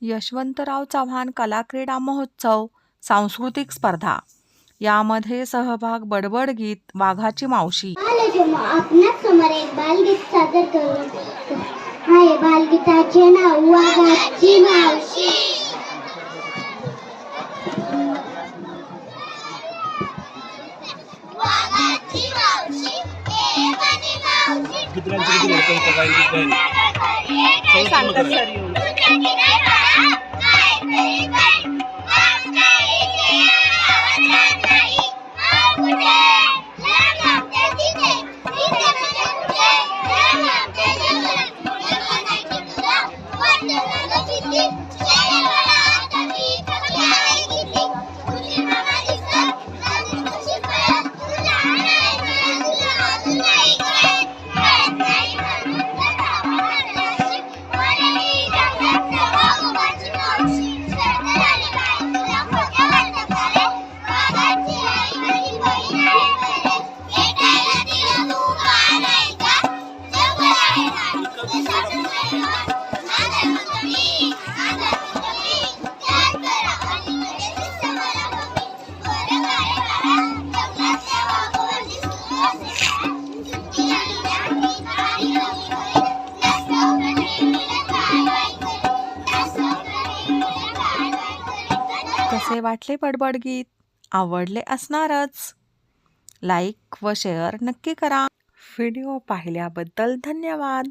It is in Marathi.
यशवंतराव चव्हाण कलाक्रीडा महोत्सव सांस्कृतिक स्पर्धा. यामध्ये सहभाग बडबड गीत वाघाची मावशी. समोर एक बालगीत सादर बालगीताचे नाव वाघाची मावशी. सांगतात सर कसे वाटले बडबड गीत. आवडले असणारच. लाईक व शेअर नक्की करा. व्हिडिओ पाहिल्याबद्दल धन्यवाद.